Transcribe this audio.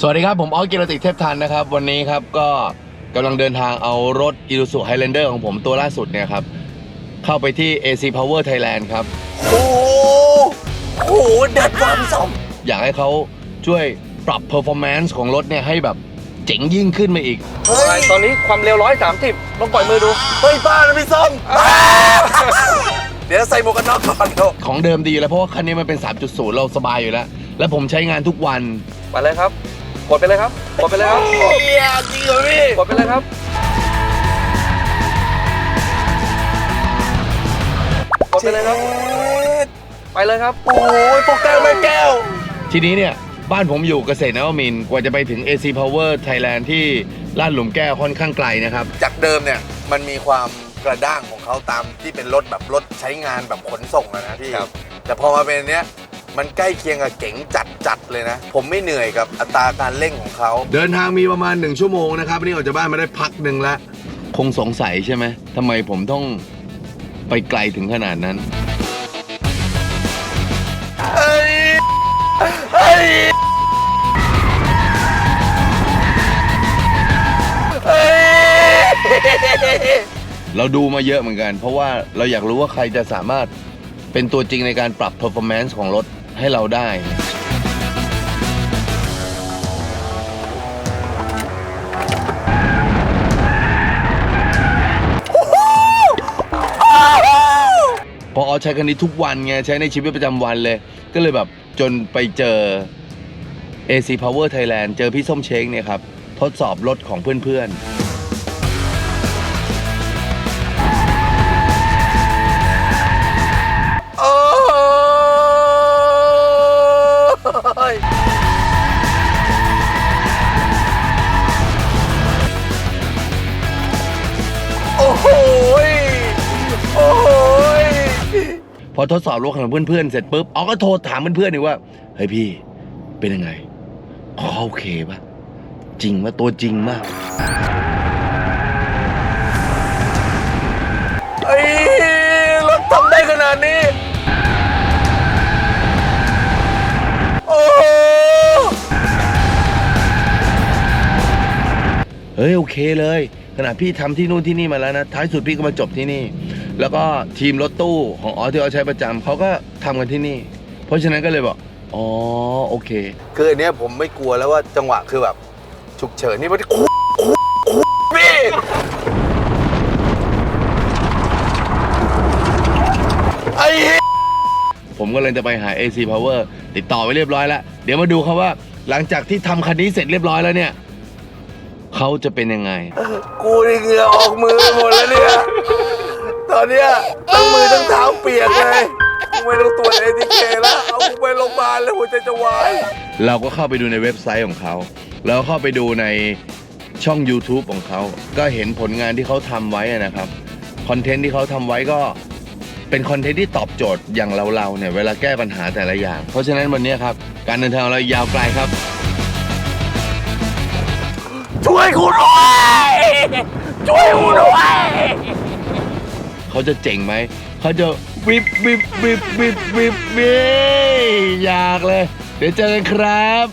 สวัสดีครับ ผมออสกิรติเทพทันนะครับ วันนี้ครับก็กำลังเดินทางเอารถ i ิ u z u Highlander ของผมตัวล่าสุดเนี่ยครับ เข้าไปที่ AC Power Thailand ครับ โอ้โหโอ้โหเด็ดวันสองอยากให้เขาช่วยปรับ performance ของรถเนี่ยให้แบบเจ๋งยิ่งขึ้นมาอีก เฮ้ย ตอนนี้ความเร็ว 130 ลองปล่อยมือดู เฮ้ยบ้านะพี่ส้มบ้าเดี๋ยวใส่หมวกกันน็อกก่อนเถอะของเดิมดีแล้วเพราะว่าคันนี้มันเป็น 3.0 เราสบายอยู่แล้ว แล้วผมใช้งานทุกวัน ไปเลยครับ กดไปเลยครับ กดไปเลยครับเฮียจริงเหรอพี่ กดไปเลยครับ กดไปเลยครับจ็ดไปเลยครับ โอ้ยโปรแกรมแม่แก้ว ทีนี้เนี่ย บ้านผมอยู่เกษตรนวมินทร์กว่าจะไปถึง AC Power Thailand ที่ลาดหลุมแก้วค่อนข้างไกลนะครับ จากเดิมเนี่ยมันมีความกระด้างของเขาตามที่เป็นรถแบบรถใช้งานแบบขนส่งอะนะพี่ครับ แต่พอมาเป็นอันเนี้ย มันใกล้เคียงกับเก๋งจัดจัดๆเลยนะ ผมไม่เหนื่อยกับอัตราการเร่งของเขา เดินทางมีประมาณ 1 ชั่วโมงนะครับนี่ออกจากบ้านมาได้พักหนึ่งแล้วคงสงสัยใช่ไหมทำไมผมต้องไปไกลถึงขนาดนั้นเฮ้ยเฮ้ยเฮ้ยเราดูมาเยอะเหมือนกัน เพราะว่าเราอยากรู้ว่าใครจะสามารถเป็นตัวจริงในการปรับ performance ของรถ ให้เราได้พอออใช้คันนี้ทุกวันไง ใช้ในชีวิตประจำวันเลย ก็เลยแบบจนไปเจอ AC Power Thailand เจอพี่ส้มเช้งเนี่ยครับ ทดสอบรถของเพื่อนๆ พอทดสอบรถของเพื่อนๆเสร็จปุ๊บเอก็โทรถามเพื่อนๆนี่ว่าเฮ้ยพี่เป็นยังไงอ๋อโอเคปะจริงว่าตัวจริงมากไอ้รถทำได้ขนาดนี้โอ้เฮ้ยโอเคเลย ขณะพี่ทำที่นู่นที่นี่มาแล้วนะ ท้ายสุดพี่ก็มาจบที่นี่ แล้วก็ทีมรถตู้ของออที่ออใช้ประจำเขาก็ทำกันที่นี่ เพราะฉะนั้นก็เลยบอกอ๋อโอเค คืออันเนี้ยผมไม่กลัวแล้วว่าจังหวะคือแบบฉุกเฉินนี่มันคุคุคุพี่ไอ้เหี้ยผมก็เลยจะไปหา AC Power ติดต่อไว้เรียบร้อยแล้ว เดี๋ยวมาดูครับว่าหลังจากที่ทำคันนี้เสร็จเรียบร้อยแล้วเนี่ยเขาจะเป็นยังไง กูนี่เหงื่อออกมือหมดแล้วเนี่ยต อนเนี้ยทั้งมือทั้งเท้าเปียกเลยกูไม่ต้องตรวจเอทีเคแล้วเอากูไปโรงพยาบาลแล้วหัวใจจะวายเราก็เข้าไปดูในเว็บไซต์ของเขา แล้วเข้าไปดูในช่อง YouTube ของเขา ก็เห็นผลงานที่เขาทำไว้อะนะครับ คอนเทนต์ที่เขาทำไว้ก็เป็นคอนเทนต์ที่ตอบโจทย์อย่างเราๆเนี่ยเวลาแก้ปัญหาแต่ละอย่าง เพราะฉะนั้นวันนี้ครับ การเดินทางของเรายาวไกลครับ ช่วยกูด้วยช่วยกูด้วย เขาจะเจ๋งไหม เขาจะวิบวิบวิบวิบวิบวิบอยากเลย เดี๋ยวเจอกันครับ